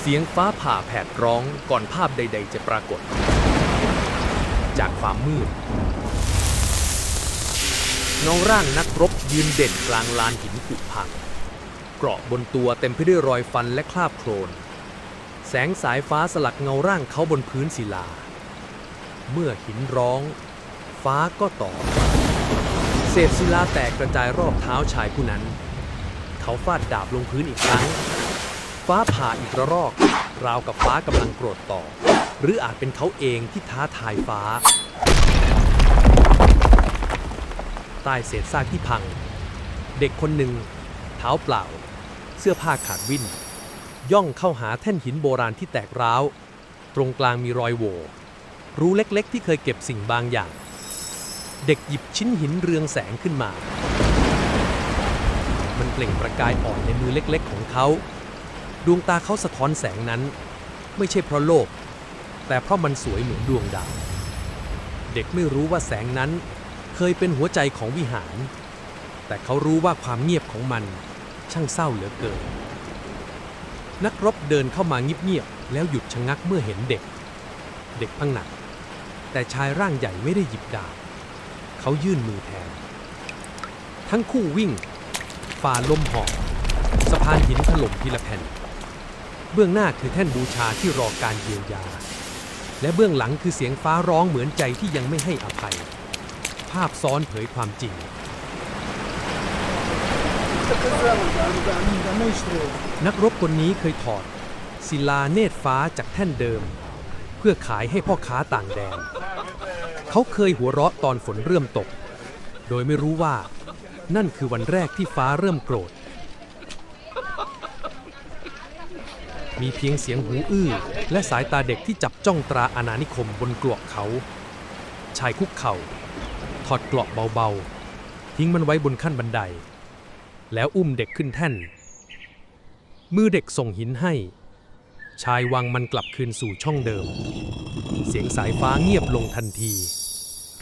เสียงฟ้าผ่าแผดร้องก่อนภาพใด ๆ จะปรากฏ จากความมืดเงาร่างนักรบยืนเด่นกลางลานหินผุพัง เกราะบนตัวเต็มไปด้วยรอยฟันและคราบโคลน แสงสายฟ้าสลักเงาร่างเขาบนพื้นศิลา เมื่อหินร้อง ฟ้าก็ตอบเศษศิลาแตกกระจายรอบเท้าชายผู้นั้น เขาฟาดดาบลงพื้นอีกครั้ง ฟ้าผ่าอีกระรอก ราวกับฟ้ากำลังโกรธต่อ หรืออาจเป็นเขาเองที่ท้าทายฟ้า ใต้เศษซากที่พัง เด็กคนหนึ่ง เท้าเปล่า เสื้อผ้าขาดวิ่น ย่องเข้าหาแท่นหินโบราณที่แตกร้าว ตรงกลางมีรอยโหว่รูเล็กๆ ที่เคยเก็บสิ่งบางอย่าง เด็กหยิบชิ้นหินเรืองแสงขึ้นมา มันเปล่งประกายอ่อนในมือเล็กๆ ของเขา ดวงตาเขาสะท้อนแสงนั้น ไม่ใช่เพราะโลภแต่เพราะมันสวยเหมือนดวงดาว เด็กไม่รู้ว่าแสงนั้นเคยเป็นหัวใจของวิหาร แต่เขารู้ว่าความเงียบของมันช่างเศร้าเหลือเกิน นักรบเดินเข้ามาเงียบๆแล้วหยุดชะงักเมื่อเห็นเด็ก เด็กพังหนัก แต่ชายร่างใหญ่ไม่ได้หยิบดาบเขายื่นมือแทน ทั้งคู่วิ่ง ฝ่าลมหอบสะพานหินถล่มทีละแผ่น เบื้องหน้าคือแท่นบูชาที่รอการเยียวยา และเบื้องหลังคือเสียงฟ้าร้องเหมือนใจที่ยังไม่ให้อภัย ภาพซ้อนเผยความจริง นักรบคนนี้เคยถอด ศิลาเนตรฟ้าจากแท่นเดิม เพื่อขายให้พ่อค้าต่างแดน เขาเคยหัวเราะตอนฝนเริ่มตก โดยไม่รู้ว่า นั่นคือวันแรกที่ฟ้าเริ่มโกรธ มีเพียงเสียงหูอื้อ และสายตาเด็กที่จับจ้องตราอาณานิคมบนกลวกเขา ชายคุกเข่า ถอดเกราะเบาๆ ทิ้งมันไว้บนขั้นบันได แล้วอุ้มเด็กขึ้นแท่น มือเด็กส่งหินให้ ชายวางมันกลับคืนสู่ช่องเดิม เสียงสายฟ้าเงียบลงทันที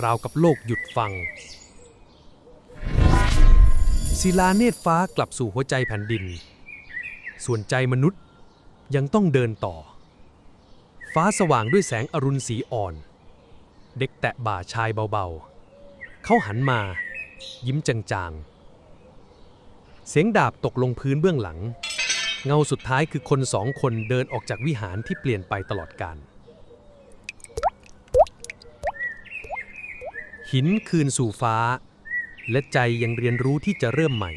ราวกับโลกหยุดฟังศิลาเนตรฟ้ากลับสู่หัวใจแผ่นดิน ส่วนใจมนุษย์ ยังต้องเดินต่อ ฟ้าสว่างด้วยแสงอรุณสีอ่อน เด็กแตะบ่าชายเบาๆ เขาหันมา ยิ้มจางๆ เสียงดาบตกลงพื้นเบื้องหลัง เงาสุดท้ายคือคนสองคนเดินออกจากวิหารที่เปลี่ยนไปตลอดกาลหินคืนสู่ฟ้า และใจยังเรียนรู้ที่จะเริ่มใหม่